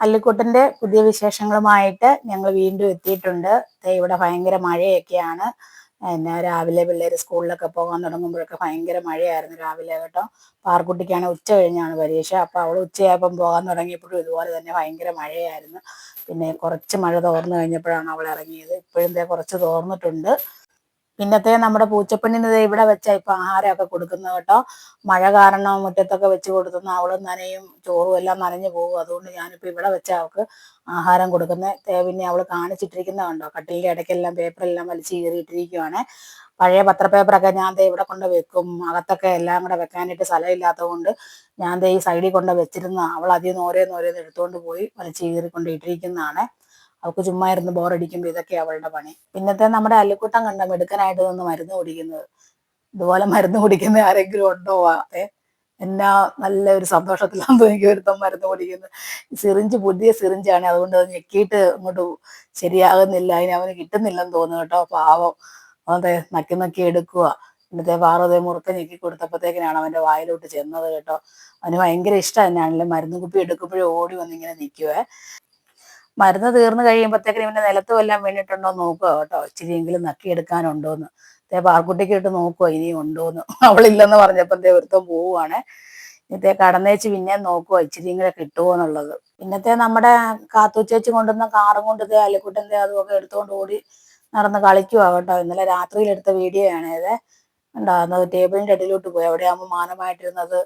അല്ലിക്കുട്ടന്റെ പുതിയ വിശേഷങ്ങളുമായിട്ട് ഞങ്ങൾ വീണ്ടും എത്തിയിട്ടുണ്ട്. ഇവിടെ ഭയങ്കര മഴയൊക്കെയാണ്. പിന്നെ രാവിലെ പിള്ളേർ സ്കൂളിലൊക്കെ പോകാൻ തുടങ്ങുമ്പോഴൊക്കെ ഭയങ്കര മഴയായിരുന്നു രാവിലെ കേട്ടോ. പാർക്കുട്ടിക്കാണ് ഉച്ച കഴിഞ്ഞാണ് പരീക്ഷ. അപ്പോൾ അവൾ ഉച്ചയായപ്പം പോകാൻ തുടങ്ങിയപ്പോഴും ഇതുപോലെ തന്നെ ഭയങ്കര മഴയായിരുന്നു. പിന്നെ കുറച്ച് മഴ തോർന്നു കഴിഞ്ഞപ്പോഴാണ് അവൾ ഇറങ്ങിയത്. ഇപ്പോഴും കുറച്ച് തോർന്നിട്ടുണ്ട്. പിന്നത്തെ നമ്മുടെ പൂച്ചപ്പെണ്ണിന് ഇവിടെ വെച്ചാ ഇപ്പൊ ആഹാരമൊക്കെ കൊടുക്കുന്നത് കേട്ടോ. മഴ കാരണം മുറ്റത്തൊക്കെ വെച്ച് കൊടുത്തുന്ന അവളും നനയും ചോറും എല്ലാം നനഞ്ഞു പോകും. അതുകൊണ്ട് ഞാനിപ്പോ ഇവിടെ വെച്ച അവൾക്ക് ആഹാരം കൊടുക്കുന്നത് പിന്നെ അവൾ കാണിച്ചിട്ടിരിക്കുന്ന കണ്ടോ? കട്ടിലിന്റെ ഇടയ്ക്കെല്ലാം പേപ്പറെല്ലാം വലിച്ചു കീറിയിട്ടിരിക്കുവാണ്. പഴയ പത്രപേപ്പറൊക്കെ ഞാൻ ദേ ഇവിടെ കൊണ്ട് വെക്കും. അകത്തൊക്കെ എല്ലാം കൂടെ വെക്കാനായിട്ട് സ്ഥലമില്ലാത്തത് കൊണ്ട് ഞാൻ ദേ ഈ സൈഡിൽ കൊണ്ട് വെച്ചിരുന്ന അവൾ അതിൽ നിന്ന് ഓരോന്ന് ഓരോന്ന് എടുത്തുകൊണ്ട് പോയി വലിച്ചു കീറിക്കൊണ്ട് ഇട്ടിരിക്കുന്നതാണ് അവൾക്ക് ചുമ്മാ ഇരുന്ന് ബോറടിക്കുമ്പോൾ ഇതൊക്കെ അവളുടെ പണി. പിന്നത്തെ നമ്മുടെ അല്ലിക്കുട്ടം കണ്ട മെടുക്കനായിട്ട് നിന്ന് മരുന്ന് കുടിക്കുന്നത്. ഇതുപോലെ മരുന്ന് കുടിക്കുന്ന ആരെങ്കിലും ഉണ്ടോ ഏ? എന്നാ നല്ല ഒരു സന്തോഷത്തിലാണെന്ന് എനിക്ക് ഒരുത്തം മരുന്ന് കുടിക്കുന്നത് സിറിഞ്ച് പുതിയ സിറിഞ്ചാണ്. അതുകൊണ്ട് അത് ഞെക്കിയിട്ട് അങ്ങോട്ട് ശരിയാകുന്നില്ല. അതിന് അവന് കിട്ടുന്നില്ലെന്ന് തോന്നുന്നു കേട്ടോ. പാവം. അതെ നക്കി നക്കി എടുക്കുക ഇന്നത്തെ പാറതെ മുറുക്ക ഞെക്കി കൊടുത്തപ്പോഴത്തേക്കിനാണ് അവന്റെ വായിലോട്ട് ചെന്നത് കേട്ടോ. അവന് ഭയങ്കര ഇഷ്ടം തന്നെയാണല്ലോ? മരുന്ന് കുപ്പി എടുക്കുമ്പോഴേ ഓടി വന്നിങ്ങനെ നിൽക്കുവേ. മരുന്ന് തീർന്നു കഴിയുമ്പോഴത്തേക്കിനും ഇവന്റെ നിലത്ത് വല്ലതും വീണിട്ടുണ്ടോ നോക്കുക കേട്ടോ. ഇച്ചിരിയെങ്കിലും നക്കിയെടുക്കാനുണ്ടോന്ന്. ഇതേ പാർക്കുട്ടിക്ക് ഇട്ട് നോക്കുക ഇനിയും ഉണ്ടോന്ന്. അവളില്ലെന്ന് പറഞ്ഞപ്പോൾ ദേ ഒരുത്തം പോവുകയാണ് ഇതേ കടന്നേച്ച് പിന്നെ നോക്കുക ഇച്ചിരിയെങ്കിലും കൂടെ കിട്ടുമോ എന്നുള്ളത്. പിന്നത്തെ നമ്മുടെ കാത്തുച്ചേച്ചി കൊണ്ടുവന്ന കാറും കൊണ്ട് ദേ അല്ലിക്കുട്ടന്റെ അതുമൊക്കെ എടുത്തുകൊണ്ട് ഓടി നടന്ന് കളിക്കുക കേട്ടോ. ഇന്നലെ രാത്രിയിൽ എടുത്ത വീഡിയോ ആണ് ഇത് ഉണ്ടാകുന്നത് ടേബിളിന്റെ അടിയിലോട്ട് പോയി. അവിടെ ആകുമ്പോൾ മാനമായിട്ടിരുന്നത്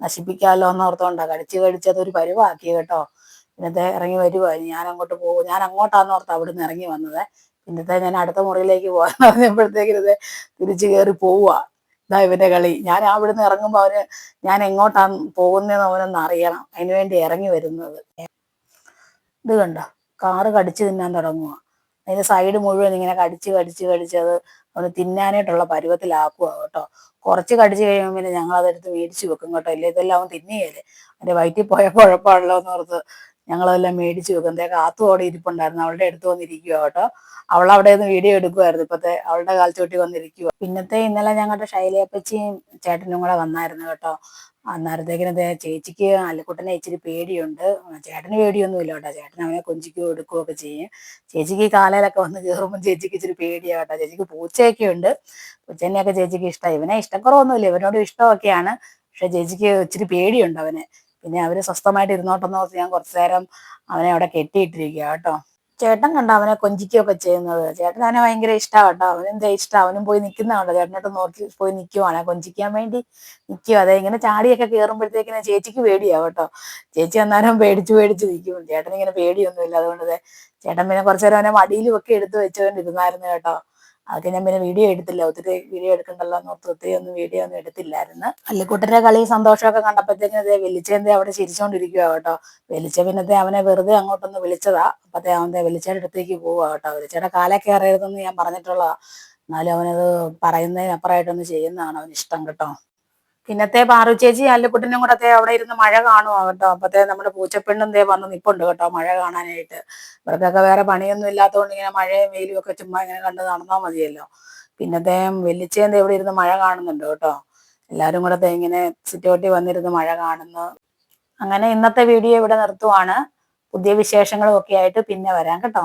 നശിപ്പിക്കാമല്ലോ എന്ന് ഓർത്തോണ്ടാ കടിച്ച് കടിച്ചത് ഒരു പരിവാക്കി കേട്ടോ. പിന്നത്തെ ഇറങ്ങി വരുവായിരുന്നു ഞാൻ അങ്ങോട്ട് പോകും. ഞാൻ അങ്ങോട്ടാന്ന് ഓർത്ത് അവിടെ നിന്ന് ഇറങ്ങി വന്നത്. പിന്നത്തെ ഞാൻ അടുത്ത മുറിയിലേക്ക് പോകാൻ പറഞ്ഞപ്പോഴത്തേക്കും ഇത് തിരിച്ചു കയറി പോവുക ഇതാ ഇവന്റെ കളി. ഞാൻ അവിടെ നിന്ന് ഇറങ്ങുമ്പോൾ അവന് ഞാൻ എങ്ങോട്ടാണ് പോകുന്നതെന്ന് അവനൊന്ന് അറിയണം. അതിനുവേണ്ടി ഇറങ്ങി വരുന്നത്. ഇത് കണ്ടോ? കാറ് കടിച്ചു തിന്നാൻ തുടങ്ങുക അതിന്റെ സൈഡ് മുഴുവൻ ഇങ്ങനെ കടിച്ച് കടിച്ച് കടിച്ച് അത് അവന് തിന്നാനായിട്ടുള്ള പരുവത്തിലാക്കുക കേട്ടോ. കുറച്ച് കടിച്ചു കഴിയുമ്പോൾ പിന്നെ ഞങ്ങൾ അതെടുത്ത് മേടിച്ചു വെക്കും കേട്ടോ. ഇല്ലേ ഇതെല്ലാം അവൻ തിന്നുകയല്ലേ അതിന്റെ വയറ്റിൽ പോയ കുഴപ്പമാണല്ലോ എന്ന് ഓർത്ത് ഞങ്ങളതെല്ലാം മേടിച്ചു വെക്കും. എന്തേ കാത്തു അവിടെ ഇരിപ്പുണ്ടായിരുന്നു. അവളുടെ അടുത്ത് വന്നിരിക്കുക കേട്ടോ. അവൾ അവിടെ നിന്ന് വീഡിയോ എടുക്കുമായിരുന്നു ഇപ്പത്തെ അവളുടെ കാൽച്ചോട്ടി വന്നിരിക്കുക പിന്നത്തെ ഇന്നലെ ഞങ്ങളുടെ ശൈലയപ്പച്ചിയും ചേട്ടനും കൂടെ വന്നായിരുന്നു കേട്ടോ. അന്നേരത്തേക്കിന് ചേച്ചിക്ക് അല്ലിക്കുട്ടനെ ഇച്ചിരി പേടിയുണ്ട്. ചേട്ടന് പേടിയൊന്നുമില്ല കേട്ടോ. ചേട്ടൻ അവനെ കൊഞ്ചിക്കുകയോ എടുക്കുകയോ ഒക്കെ ചെയ്യും. ചേച്ചിക്ക് കാലയിലൊക്കെ വന്ന് കയറുമ്പോൾ ചേച്ചിക്ക് ഇച്ചിരി പേടിയാ കേട്ടോ. ചേച്ചിക്ക് പൂച്ചയൊക്കെ ഉണ്ട്. പൂച്ചേനെയൊക്കെ ചേച്ചിക്ക് ഇഷ്ടമായി ഇവനെ ഇഷ്ടക്കുറവൊന്നുമില്ല. ഇവനോട് ഇഷ്ടമൊക്കെയാണ്. പക്ഷെ ചേച്ചിക്ക് ഇച്ചിരി പേടിയുണ്ട് അവനെ. പിന്നെ അവർ സ്വസ്ഥമായിട്ട് ഇരുന്നോട്ടെന്ന് ഓർത്ത് ഞാൻ കുറച്ചു നേരം അവനെ അവിടെ കെട്ടിയിട്ടിരിക്കുക കേട്ടോ. ചേട്ടൻ കണ്ടോ അവനെ കൊഞ്ചിക്കുകയൊക്കെ ചെയ്യുന്നത്? ചേട്ടൻ അവനെ ഭയങ്കര ഇഷ്ടമാണ് കേട്ടോ. അവനെന്താ ഇഷ്ടം? അവനും പോയി നിൽക്കുന്നതുണ്ടോ ചേട്ടനോട്ട് നോക്കി പോയി നിൽക്കുവാണ് കൊഞ്ചിക്കാൻ വേണ്ടി നിൽക്കുക അതെ ഇങ്ങനെ ചാടിയൊക്കെ കയറുമ്പോഴത്തേക്കിന് ചേച്ചിക്ക് പേടിയാ കേട്ടോ. ചേച്ചി അന്നേരം പേടിച്ച് പേടിച്ച് നിൽക്കും. ചേട്ടൻ ഇങ്ങനെ പേടിയൊന്നുമില്ല. അതുകൊണ്ട് ചേട്ടൻ പിന്നെ കുറച്ചു നേരം അവനെ മടിയിലും ഒക്കെ എടുത്ത് വെച്ചുകൊണ്ടിരുന്നായിരുന്നു കേട്ടോ. അതൊക്കെ ഞാൻ പിന്നെ വീഡിയോ എടുത്തില്ല. ഒത്തിരി വീഡിയോ എടുക്കണ്ടല്ലോ എന്ന് ഓർത്ത് ഒത്തിരി ഒന്നും വീഡിയോ ഒന്നും എടുത്തില്ലായിരുന്നു. അല്ലിക്കുട്ടന്റെ കളി സന്തോഷമൊക്കെ കണ്ടപ്പോഴത്തേക്കും അതേ വെളിച്ചേന്റെ അവിടെ ചിരിച്ചോണ്ടിരിക്കുക കേട്ടോ. വെളിച്ച പിന്നത്തെ അവനെ വെറുതെ അങ്ങോട്ടൊന്ന് വിളിച്ചതാ. അപ്പത്തെ അവന്റെ വെളിച്ചയുടെ അടുത്തേക്ക് പോവുക കേട്ടോ. വെളിച്ചയുടെ കാലേ കയറരുതെന്ന് ഞാൻ പറഞ്ഞിട്ടുള്ളതാ. എന്നാലും അവനത് പറയുന്നതിനപ്പുറമായിട്ടൊന്ന് ചെയ്യുന്നതാണ് അവന് ഇഷ്ടം കേട്ടോ. പിന്നത്തെ പാറു ചേച്ചി അല്ലുക്കുട്ടനും കൂടെ അതേ അവിടെ ഇരുന്ന് മഴ കാണുവാ കേട്ടോ. അപ്പത്തെ നമ്മുടെ പൂച്ചപ്പെണ്ണും ദേ വന്ന് നിപ്പുണ്ട് കേട്ടോ മഴ കാണാനായിട്ട്. ഇവർക്കൊക്കെ വേറെ പണിയൊന്നും ഇല്ലാത്തതുകൊണ്ട് ഇങ്ങനെ മഴയും വെയിലും ഒക്കെ ചുമ്മാ ഇങ്ങനെ കണ്ട് നടന്നാൽ മതിയല്ലോ. പിന്നത്തെ വെല്ലിച്ചേന്ത ഇവിടെ ഇരുന്ന് മഴ കാണുന്നുണ്ട് കേട്ടോ. എല്ലാവരും കൂടെ ഇങ്ങനെ സിറ്റോട്ടി വന്നിരുന്ന് മഴ കാണുന്നു. അങ്ങനെ ഇന്നത്തെ വീഡിയോ ഇവിടെ നിർത്തുവാണ്. പുതിയ വിശേഷങ്ങളും ഒക്കെ ആയിട്ട് പിന്നെ വരാം കേട്ടോ.